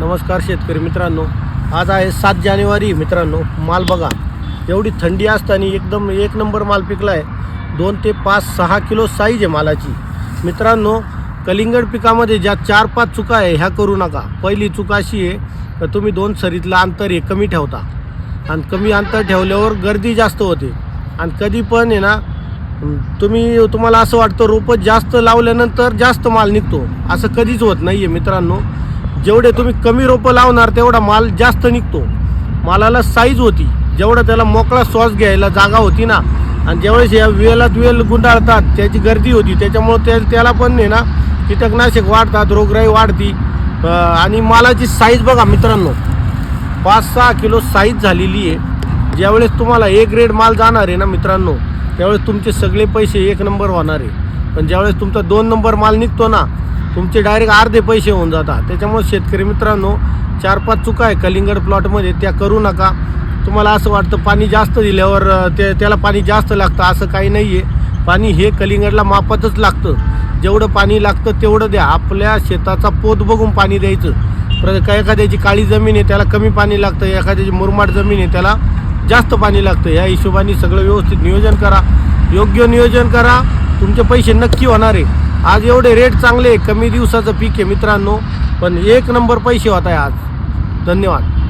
नमस्कार शेतकरी मित्रांनो. आज आहे सात जानेवारी मित्रांनो. माल बघा. एवढी थंडी असताना एकदम एक नंबर माल पिकला आहे दोन ते पाच सहा किलो साईज आहे मालाची. मित्रांनो कलिंगड पिकामध्ये ज्या चार पाच चुका आहे ह्या करू नका. पहिली चुका अशी आहे का तुम्ही दोन सरीतलं अंतर हे कमी ठेवता. आणि कमी अंतर ठेवल्यावर गर्दी जास्त होते. आणि कधी पण आहे ना तुम्ही तुम्हाला असं वाटतं रोपं जास्त लावल्यानंतर जास्त माल निघतो. असं कधीच होत नाही आहे मित्रांनो. जेवढे तुम्ही कमी रोपं लावणार तेवढा माल जास्त निघतो. मालाला साईज होती. जेवढं त्याला मोकळा श्वास घ्यायला जागा होती ना आणि ज्यावेळेस या वेलात वेल गुंडाळतात त्याची गर्दी होती. त्याच्यामुळं त्या त्याला पण आहे ना कीटकनाशक वाढतात रोगराई वाढती. आणि मालाची साईज बघा मित्रांनो पाच सहा किलो साईज झालेली आहे. ज्यावेळेस तुम्हाला एक ग्रेड माल जाणार आहे ना मित्रांनो त्यावेळेस तुमचे सगळे पैसे एक नंबर होणार आहे. पण ज्यावेळेस तुमचा दोन नंबर माल निघतो ना तुमचे डायरेक्ट अर्धे पैसे होऊन जातात. त्याच्यामुळे शेतकरी मित्रांनो चार पाच चुका आहे कलिंगड प्लॉटमध्ये त्या करू नका. तुम्हाला असं वाटतं पाणी जास्त दिल्यावर ते त्याला पाणी जास्त लागतं असं काही नाही आहे पाणी हे कलिंगडला मापातच लागतं. जेवढं पाणी लागतं तेवढं द्या. आपल्या शेताचा पोत बघून पाणी द्यायचं. प्र का एखाद्याची काळी जमीन आहे त्याला कमी पाणी लागतं. एखाद्याची मुरमाड जमीन आहे त्याला जास्त पाणी लागतं. ह्या हिशोबाने सगळं व्यवस्थित नियोजन करा. योग्य नियोजन करा. तुमचे पैसे नक्की होणार आहे. आज एवढे रेट चांगले कमी दिवसाचं पीक आहे मित्रांनो. पण एक नंबर पैसे होत आहे आज. धन्यवाद.